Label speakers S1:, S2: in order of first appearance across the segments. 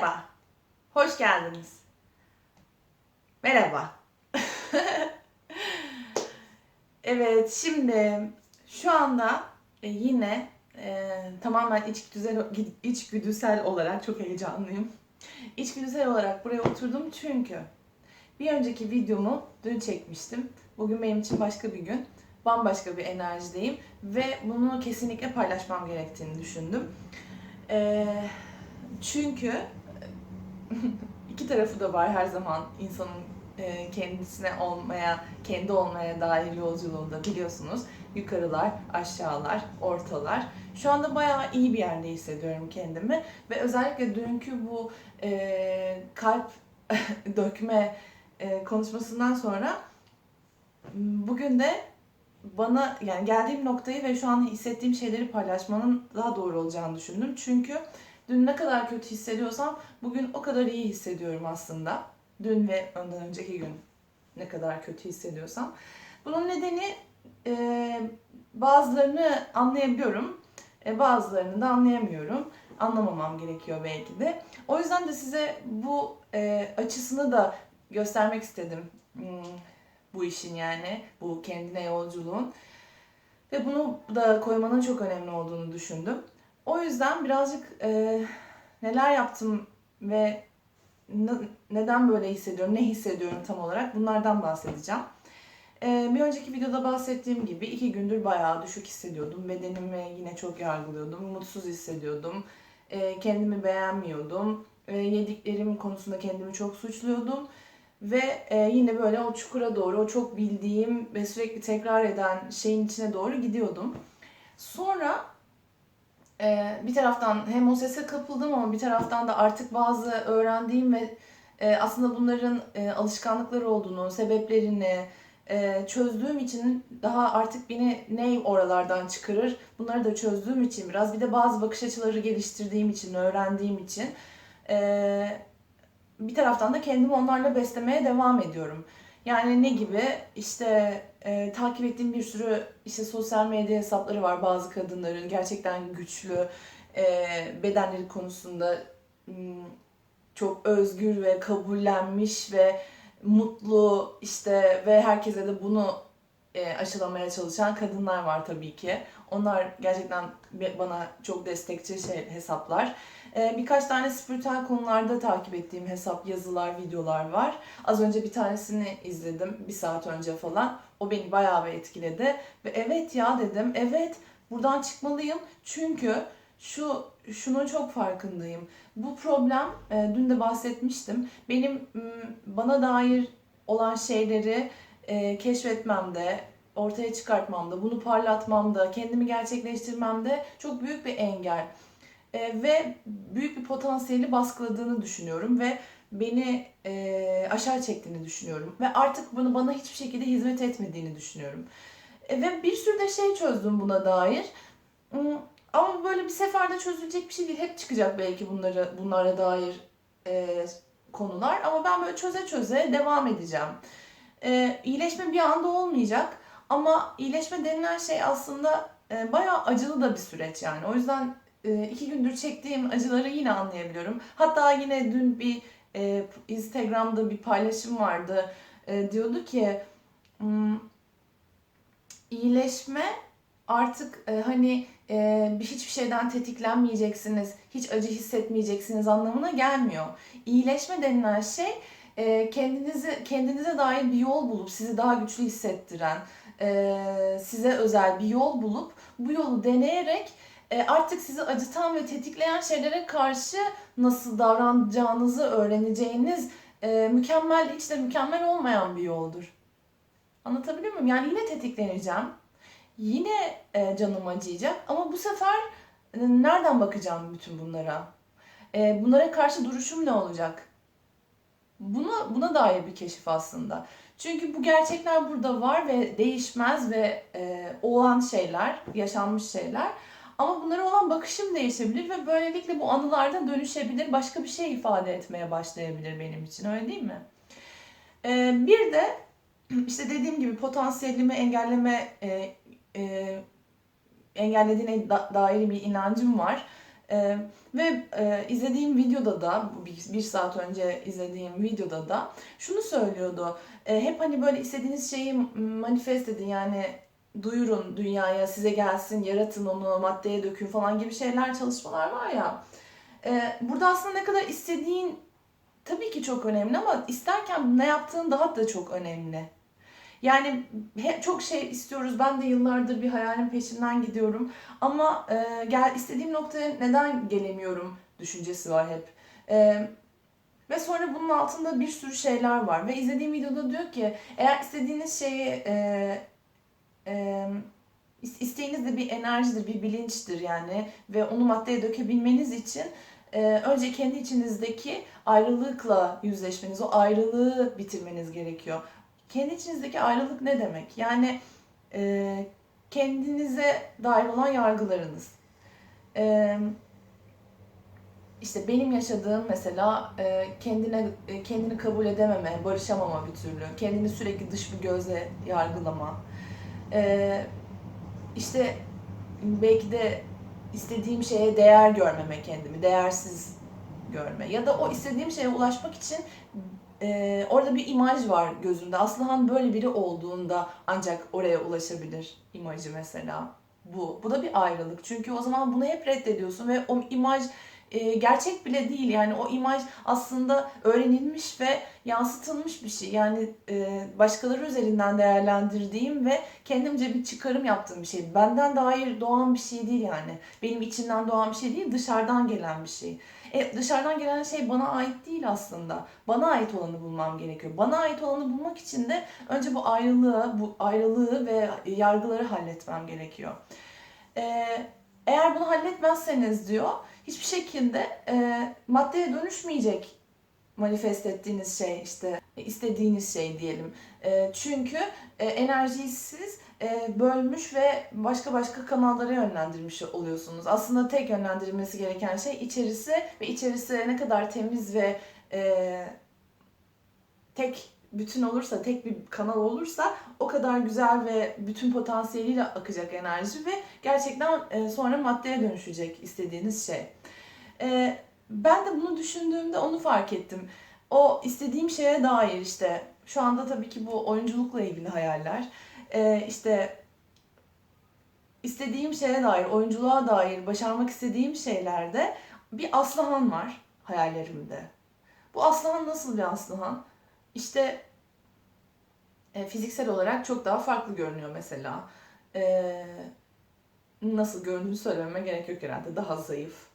S1: Merhaba. Hoş geldiniz. Merhaba. evet, şimdi şu anda e, yine e, tamamen içgüdüsel, içgüdüsel olarak çok heyecanlıyım. İçgüdüsel olarak buraya oturdum çünkü bir önceki videomu dün çekmiştim. Bugün benim için başka bir gün. Bambaşka bir enerjideyim ve bunu kesinlikle paylaşmam gerektiğini düşündüm. E, çünkü iki tarafı da var her zaman insanın e, kendisine olmaya, kendi olmaya dair yolculuğunda biliyorsunuz. Yukarılar, aşağılar, ortalar. Şu anda bayağı iyi bir yerde hissediyorum kendimi. Ve özellikle dünkü bu e, kalp dökme e, konuşmasından sonra bugün de bana yani geldiğim noktayı ve şu an hissettiğim şeyleri paylaşmanın daha doğru olacağını düşündüm. Çünkü dün ne kadar kötü hissediyorsam bugün o kadar iyi hissediyorum aslında. Dün ve ondan önceki gün ne kadar kötü hissediyorsam. Bunun nedeni e, bazılarını anlayabiliyorum, e, bazılarını da anlayamıyorum. Anlamamam gerekiyor belki de. O yüzden de size bu e, açısını da göstermek istedim. Hmm, bu işin yani, bu kendine yolculuğun. Ve bunu da koymanın çok önemli olduğunu düşündüm. O yüzden birazcık e, neler yaptım ve neden böyle hissediyorum, ne hissediyorum tam olarak bunlardan bahsedeceğim. Ee, bir önceki videoda bahsettiğim gibi iki gündür bayağı düşük hissediyordum. Bedenimi yine çok yargılıyordum. Mutsuz hissediyordum. Ee, kendimi beğenmiyordum. Ee, yediklerim konusunda kendimi çok suçluyordum. Ve e, yine böyle o çukura doğru, o çok bildiğim ve sürekli tekrar eden şeyin içine doğru gidiyordum. Sonra e, bir taraftan hem o sese kapıldım ama bir taraftan da artık bazı öğrendiğim ve e, aslında bunların e, alışkanlıkları olduğunu, sebeplerini e, çözdüğüm için daha artık beni ne oralardan çıkarır bunları da çözdüğüm için biraz bir de bazı bakış açıları geliştirdiğim için, öğrendiğim için e, bir taraftan da kendimi onlarla beslemeye devam ediyorum. Yani ne gibi? İşte e, takip ettiğim bir sürü işte sosyal medya hesapları var bazı kadınların gerçekten güçlü e, bedenleri konusunda çok özgür ve kabullenmiş ve mutlu işte ve herkese de bunu e, aşılamaya çalışan kadınlar var tabii ki. Onlar gerçekten bana çok destekçi şey, hesaplar. E, birkaç tane spiritüel konularda takip ettiğim hesap, yazılar, videolar var. Az önce bir tanesini izledim, bir saat önce falan. O beni bayağı bir etkiledi. Ve evet ya dedim, evet buradan çıkmalıyım. Çünkü şu şunun çok farkındayım. Bu problem, e, dün de bahsetmiştim. Benim bana dair olan şeyleri e, keşfetmemde, ortaya çıkartmamda, bunu parlatmamda, kendimi gerçekleştirmemde çok büyük bir engel. E, ve büyük bir potansiyeli baskıladığını düşünüyorum ve beni e, aşağı çektiğini düşünüyorum. Ve artık bunu bana hiçbir şekilde hizmet etmediğini düşünüyorum. E, ve bir sürü de şey çözdüm buna dair. Hmm, ama böyle bir seferde çözülecek bir şey değil. Hep çıkacak belki bunları bunlara dair e, konular. Ama ben böyle çöze çöze devam edeceğim. E, iyileşme bir anda olmayacak. Ama iyileşme denilen şey aslında e, bayağı acılı da bir süreç yani. O yüzden e, iki gündür çektiğim acıları yine anlayabiliyorum. Hatta yine dün bir e, Instagram'da bir paylaşım vardı. E, diyordu ki hmm, iyileşme artık e, hani e, hiçbir şeyden tetiklenmeyeceksiniz, hiç acı hissetmeyeceksiniz anlamına gelmiyor. İyileşme denilen şey kendinizi kendinize dair bir yol bulup sizi daha güçlü hissettiren, e, size özel bir yol bulup bu yolu deneyerek e, artık sizi acıtan ve tetikleyen şeylere karşı nasıl davranacağınızı öğreneceğiniz e, mükemmel, hiç de mükemmel olmayan bir yoldur. Anlatabiliyor muyum? Yani yine tetikleneceğim. Yine canım acıyacak ama bu sefer nereden bakacağım bütün bunlara? Bunlara karşı duruşum ne olacak? Buna, buna dair bir keşif aslında. Çünkü bu gerçekler burada var ve değişmez ve e, olan şeyler, yaşanmış şeyler. Ama bunlara olan bakışım değişebilir ve böylelikle bu anılarda dönüşebilir, başka bir şey ifade etmeye başlayabilir benim için öyle değil mi? Ee, bir de işte dediğim gibi potansiyelimi engelleme e, e, engellediğine da, dair bir inancım var. Ee, ve e, izlediğim videoda da, bir, bir saat önce izlediğim videoda da şunu söylüyordu. E, hep hani böyle istediğiniz şeyi manifest edin yani duyurun dünyaya, size gelsin, yaratın onu, maddeye dökün falan gibi şeyler, çalışmalar var ya. E, burada aslında ne kadar istediğin tabii ki çok önemli ama isterken ne yaptığın daha da çok önemli. Yani çok şey istiyoruz. Ben de yıllardır bir hayalin peşinden gidiyorum. Ama e, gel istediğim noktaya neden gelemiyorum düşüncesi var hep. E, ve sonra bunun altında bir sürü şeyler var. Ve izlediğim videoda diyor ki eğer istediğiniz şeyi e, e, is- isteğiniz de bir enerjidir, bir bilinçtir yani. Ve onu maddeye dökebilmeniz için e, önce kendi içinizdeki ayrılıkla yüzleşmeniz, o ayrılığı bitirmeniz gerekiyor. Kendi içinizdeki ayrılık ne demek? Yani e, kendinize dair olan yargılarınız. E, işte benim yaşadığım mesela e, kendine e, kendini kabul edememe, barışamama bir türlü, kendini sürekli dış bir gözle yargılama. E, işte belki de istediğim şeye değer görmeme kendimi, değersiz görme ya da o istediğim şeye ulaşmak için e, orada bir imaj var gözümde. Aslıhan böyle biri olduğunda ancak oraya ulaşabilir imajı mesela. Bu. Bu da bir ayrılık. Çünkü o zaman bunu hep reddediyorsun ve o imaj e, gerçek bile değil. Yani o imaj aslında öğrenilmiş ve yansıtılmış bir şey. Yani e, başkaları üzerinden değerlendirdiğim ve kendimce bir çıkarım yaptığım bir şey. Benden dair doğan bir şey değil yani. Benim içimden doğan bir şey değil, dışarıdan gelen bir şey. E, dışarıdan gelen şey bana ait değil aslında. Bana ait olanı bulmam gerekiyor. Bana ait olanı bulmak için de önce bu ayrılığı, bu ayrılığı ve yargıları halletmem gerekiyor. E, eğer bunu halletmezseniz diyor, hiçbir şekilde e, maddeye dönüşmeyecek manifest ettiğiniz şey işte istediğiniz şey diyelim. E, çünkü e, enerjiyi e, bölmüş ve başka başka kanallara yönlendirmiş oluyorsunuz. Aslında tek yönlendirilmesi gereken şey içerisi ve içerisi ne kadar temiz ve e, tek bütün olursa, tek bir kanal olursa o kadar güzel ve bütün potansiyeliyle akacak enerji ve gerçekten e, sonra maddeye dönüşecek istediğiniz şey. E, ben de bunu düşündüğümde onu fark ettim. O istediğim şeye dair işte şu anda tabii ki bu oyunculukla ilgili hayaller. E, işte istediğim şeye dair, oyunculuğa dair başarmak istediğim şeylerde bir Aslıhan var hayallerimde. Bu Aslıhan nasıl bir Aslıhan? İşte e, fiziksel olarak çok daha farklı görünüyor mesela. E, nasıl göründüğünü söylememe gerek yok herhalde. Daha zayıf.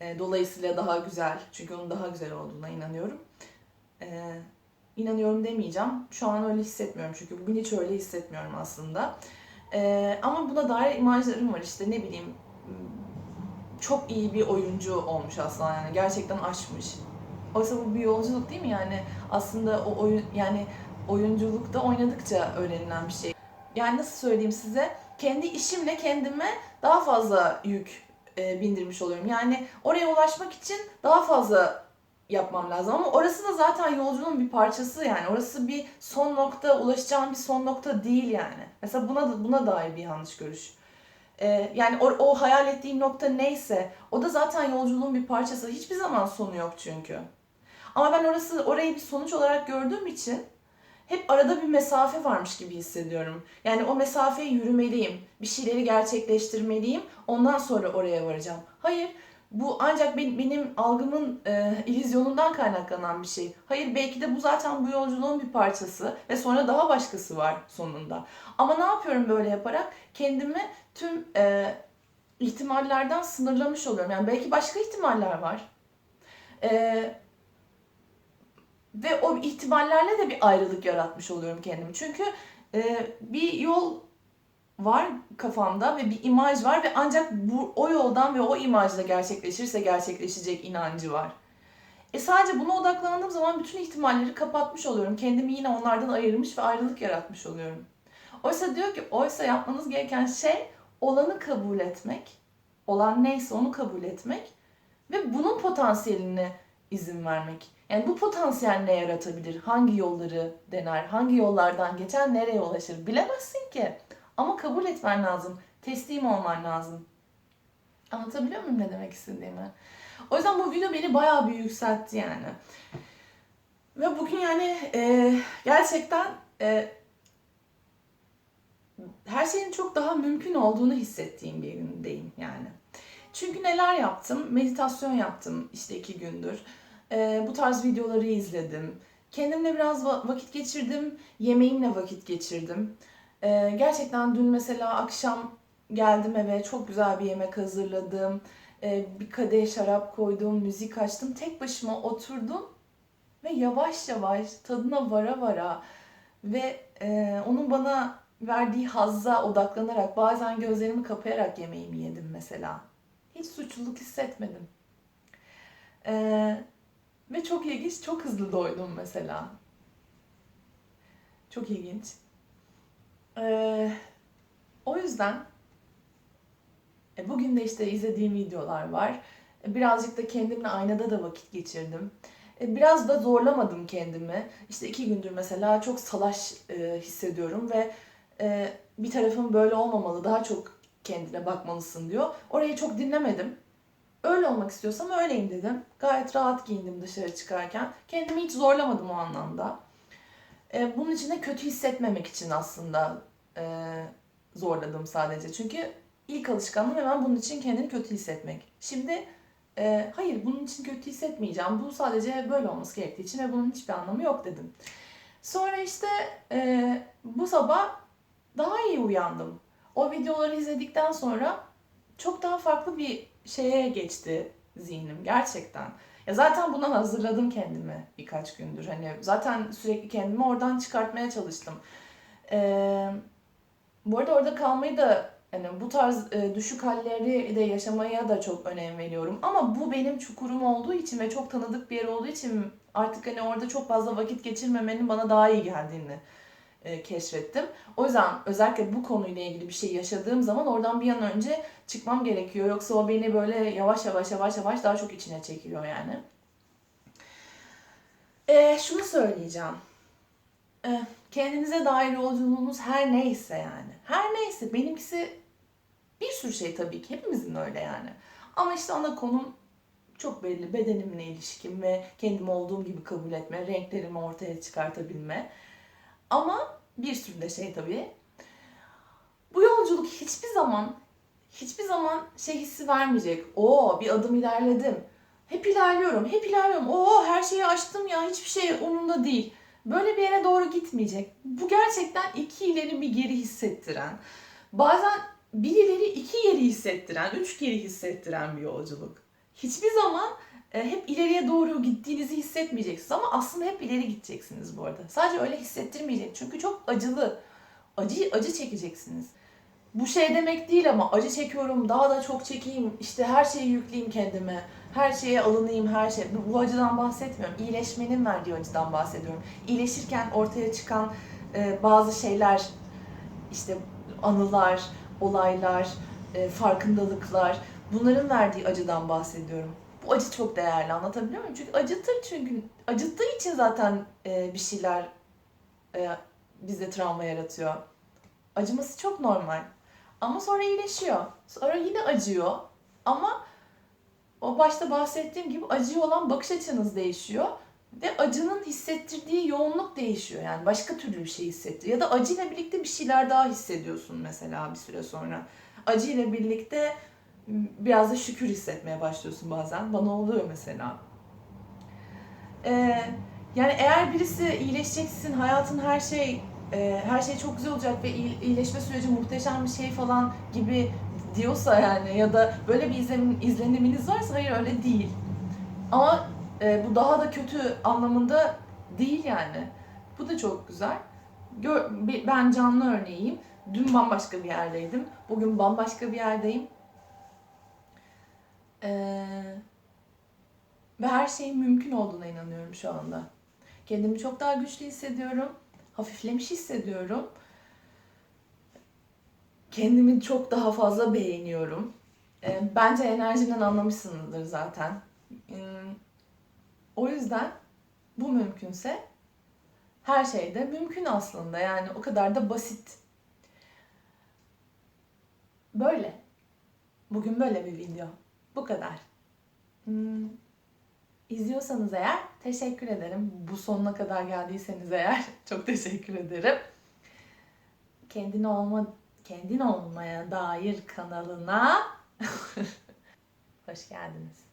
S1: E, dolayısıyla daha güzel. Çünkü onun daha güzel olduğuna inanıyorum. E, inanıyorum demeyeceğim. Şu an öyle hissetmiyorum çünkü bugün hiç öyle hissetmiyorum aslında. E, ama buna dair imajlarım var işte ne bileyim çok iyi bir oyuncu olmuş aslında yani gerçekten aşmış. Oysa bu bir yolculuk değil mi yani aslında o oyun yani oyunculukta oynadıkça öğrenilen bir şey. Yani nasıl söyleyeyim size kendi işimle kendime daha fazla yük e, bindirmiş oluyorum. Yani oraya ulaşmak için daha fazla yapmam lazım ama orası da zaten yolculuğun bir parçası yani. Orası bir son nokta, ulaşacağım bir son nokta değil yani. Mesela buna da, buna dair bir yanlış görüş. Ee, yani o, o hayal ettiğim nokta neyse o da zaten yolculuğun bir parçası. Hiçbir zaman sonu yok çünkü. Ama ben orası orayı bir sonuç olarak gördüğüm için hep arada bir mesafe varmış gibi hissediyorum. Yani o mesafeyi yürümeliyim. Bir şeyleri gerçekleştirmeliyim. Ondan sonra oraya varacağım. Hayır, bu ancak benim, benim algımın e, illüzyonundan kaynaklanan bir şey. Hayır, belki de bu zaten bu yolculuğun bir parçası ve sonra daha başkası var sonunda. Ama ne yapıyorum böyle yaparak? Kendimi tüm e, ihtimallerden sınırlamış oluyorum. Yani belki başka ihtimaller var. E, ve o ihtimallerle de bir ayrılık yaratmış oluyorum kendimi. Çünkü e, bir yol var kafamda ve bir imaj var ve ancak bu o yoldan ve o imajla gerçekleşirse gerçekleşecek inancı var. E sadece buna odaklandığım zaman bütün ihtimalleri kapatmış oluyorum. Kendimi yine onlardan ayırmış ve ayrılık yaratmış oluyorum. Oysa diyor ki oysa yapmanız gereken şey olanı kabul etmek. Olan neyse onu kabul etmek ve bunun potansiyeline izin vermek. Yani bu potansiyel ne yaratabilir? Hangi yolları dener? Hangi yollardan geçer? Nereye ulaşır? Bilemezsin ki. Ama kabul etmen lazım. Teslim olman lazım. Anlatabiliyor muyum ne demek istediğimi? O yüzden bu video beni bayağı bir yükseltti yani. Ve bugün yani e, gerçekten e, her şeyin çok daha mümkün olduğunu hissettiğim bir gündeyim yani. Çünkü neler yaptım? Meditasyon yaptım işte iki gündür. E, bu tarz videoları izledim. Kendimle biraz va- vakit geçirdim. Yemeğimle vakit geçirdim. E, gerçekten dün mesela akşam geldim eve çok güzel bir yemek hazırladım. E, bir kadeh şarap koydum, müzik açtım. Tek başıma oturdum ve yavaş yavaş tadına vara vara ve e, onun bana verdiği hazza odaklanarak bazen gözlerimi kapayarak yemeğimi yedim mesela. Hiç suçluluk hissetmedim. E, ve çok ilginç, çok hızlı doydum mesela. Çok ilginç. E, o yüzden e, bugün de işte izlediğim videolar var. E, Birazcık da kendimle aynada da vakit geçirdim. E, Biraz da zorlamadım kendimi. İşte iki gündür mesela çok salaş e, hissediyorum ve e, bir tarafım böyle olmamalı, daha çok kendine bakmalısın diyor. Orayı çok dinlemedim. Öyle olmak istiyorsam öyleyim dedim. Gayet rahat giyindim dışarı çıkarken. Kendimi hiç zorlamadım o anlamda. E, bunun için de kötü hissetmemek için aslında e, zorladım sadece. Çünkü ilk alışkanlığım hemen bunun için kendini kötü hissetmek. Şimdi e, hayır bunun için kötü hissetmeyeceğim. Bu sadece böyle olması gerektiği için ve bunun hiçbir anlamı yok dedim. Sonra işte e, bu sabah daha iyi uyandım. O videoları izledikten sonra çok daha farklı bir şeye geçti zihnim gerçekten. Ya zaten buna hazırladım kendimi birkaç gündür. Hani zaten sürekli kendimi oradan çıkartmaya çalıştım. Ee, bu arada orada kalmayı da yani bu tarz e, düşük halleri de yaşamaya da çok önem veriyorum. Ama bu benim çukurum olduğu için ve çok tanıdık bir yer olduğu için artık hani orada çok fazla vakit geçirmemenin bana daha iyi geldiğini e, keşfettim. O yüzden özellikle bu konuyla ilgili bir şey yaşadığım zaman oradan bir an önce çıkmam gerekiyor. Yoksa o beni böyle yavaş yavaş yavaş yavaş daha çok içine çekiyor yani. E, şunu söyleyeceğim. E, kendinize dair yolculuğunuz her neyse yani. Her neyse benimkisi bir sürü şey tabii ki hepimizin öyle yani. Ama işte ana konum çok belli. Bedenimle ilişkim ve kendimi olduğum gibi kabul etme, renklerimi ortaya çıkartabilme. Ama bir sürü de şey tabii. Bu yolculuk hiçbir zaman hiçbir zaman şey hissi vermeyecek. Oo bir adım ilerledim. Hep ilerliyorum, hep ilerliyorum. Oo her şeyi açtım ya hiçbir şey umurumda değil. Böyle bir yere doğru gitmeyecek. Bu gerçekten iki ileri bir geri hissettiren, bazen bir ileri iki geri hissettiren, üç geri hissettiren bir yolculuk. Hiçbir zaman hep ileriye doğru gittiğinizi hissetmeyeceksiniz ama aslında hep ileri gideceksiniz bu arada. Sadece öyle hissettirmeyecek çünkü çok acılı. Acı acı çekeceksiniz. Bu şey demek değil ama acı çekiyorum daha da çok çekeyim işte her şeyi yükleyeyim kendime. Her şeye alınayım her şey. Bu, bu acıdan bahsetmiyorum. İyileşmenin verdiği acıdan bahsediyorum. İyileşirken ortaya çıkan e, bazı şeyler işte anılar, olaylar, e, farkındalıklar bunların verdiği acıdan bahsediyorum. Bu acı çok değerli anlatabiliyor muyum? Çünkü acıtır çünkü acıttığı için zaten e, bir şeyler e, bizde travma yaratıyor. Acıması çok normal. Ama sonra iyileşiyor. Sonra yine acıyor. Ama o başta bahsettiğim gibi acıya olan bakış açınız değişiyor. Ve acının hissettirdiği yoğunluk değişiyor. Yani başka türlü bir şey hissettiriyor. Ya da acıyla birlikte bir şeyler daha hissediyorsun mesela bir süre sonra. Acıyla birlikte biraz da şükür hissetmeye başlıyorsun bazen. Bana oluyor mesela. Ee, yani eğer birisi iyileşeceksin, hayatın her şey e, her şey çok güzel olacak ve iyi- iyileşme süreci muhteşem bir şey falan gibi diyorsa yani ya da böyle bir izlenim, izleniminiz varsa hayır öyle değil. Ama e, bu daha da kötü anlamında değil yani. Bu da çok güzel. Gör, ben canlı örneğiyim. Dün bambaşka bir yerdeydim. Bugün bambaşka bir yerdeyim. Ee, ve her şeyin mümkün olduğuna inanıyorum şu anda. Kendimi çok daha güçlü hissediyorum. Hafiflemiş hissediyorum. Kendimi çok daha fazla beğeniyorum. Ee, bence enerjiden anlamışsınızdır zaten. Ee, o yüzden bu mümkünse her şey de mümkün aslında. Yani o kadar da basit. Böyle. Bugün böyle bir video. Bu kadar. Hmm. İzliyorsanız eğer teşekkür ederim. Bu sonuna kadar geldiyseniz eğer çok teşekkür ederim. Kendin olma kendin olmaya dair kanalına hoş geldiniz.